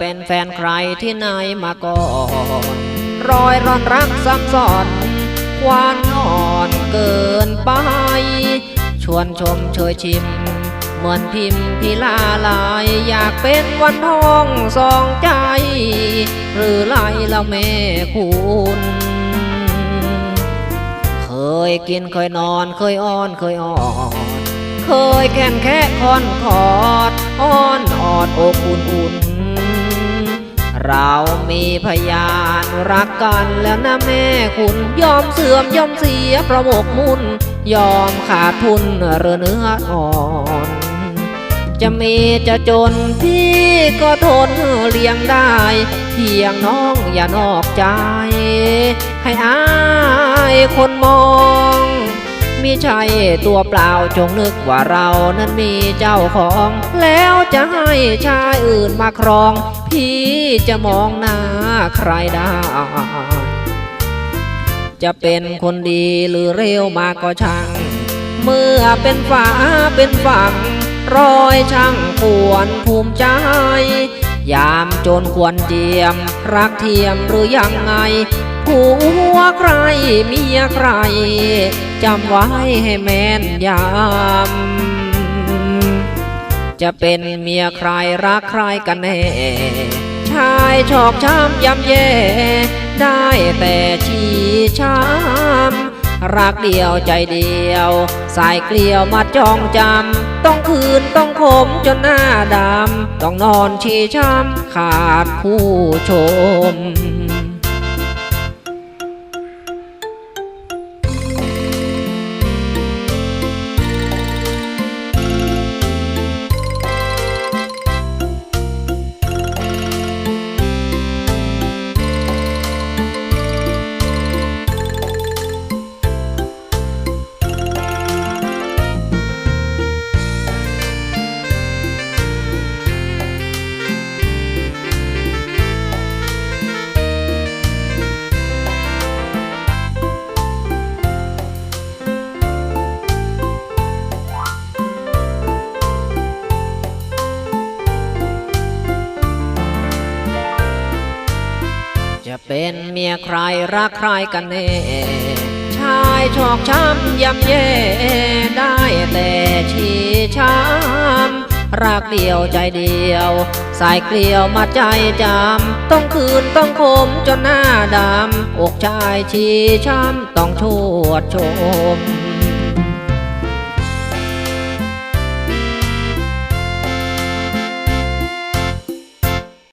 ป็นแฟนใครที่ไหนมาก่อน รอยร้อนรักซ้ำซ้อนหวานอ่อนเกินไป ชวนชมเชยชิม เหมือนพิมพ์พิลาลาย อยากเป็นวันทองสองใจ หรือไรละแม่คุณเคยกินเคยนอนเคยอ้อนเคยอ่อนเคยแค่นแค่คอนคอดอ้อนออดอกอุ่นอุ่น เรามีพยานรักกันแล้วนะแม่คุณยอมเสื่อมยอมเสียประมกมุ่น ยอมขาดทุนเรือเนื้ออ่อน จะมีจะจนพี่ก็ทนเลี้ยงได้ เพียงน้องอย่านอกใจ ให้อายคนมอง มิใช่ตัวเปล่าจงนึกว่าเรานั้นมีเจ้าของ แล้วจะให้ชายอื่นมาครอง พี่จะมองหน้าใครได้จะเป็นคนดีหรือเร็วมาก็ช่าง เมื่อเป็นฝาเป็นฝั่งรอยช่างควรภูมิใจ ยามจนควรเจียม รักเทียมหรือยังไง ผัวใครเมียใคร จำไว้ให้แม่นยำ จะเป็นเมียใครรักใครกันแน่ ชายชอกช้ำยำแย่ ได้แต่ชี้ช้ำ รักเดียวใจเดียว สายเกลียวมาจ้องจำ ต้องคืนต้องขมจนหน้าดำ ต้องนอนชี้ช้ำขาดผู้ชม เป็นเมียใครรักใครกันแน่ชายชอกช้ำยำเย่ได้แต่ชี้ช้ำรักเดียวใจเดียว สายเกลียวมาใจจำต้องคืนต้องคมจนหน้าดำอกชายชี้ช้ำต้องชวดชม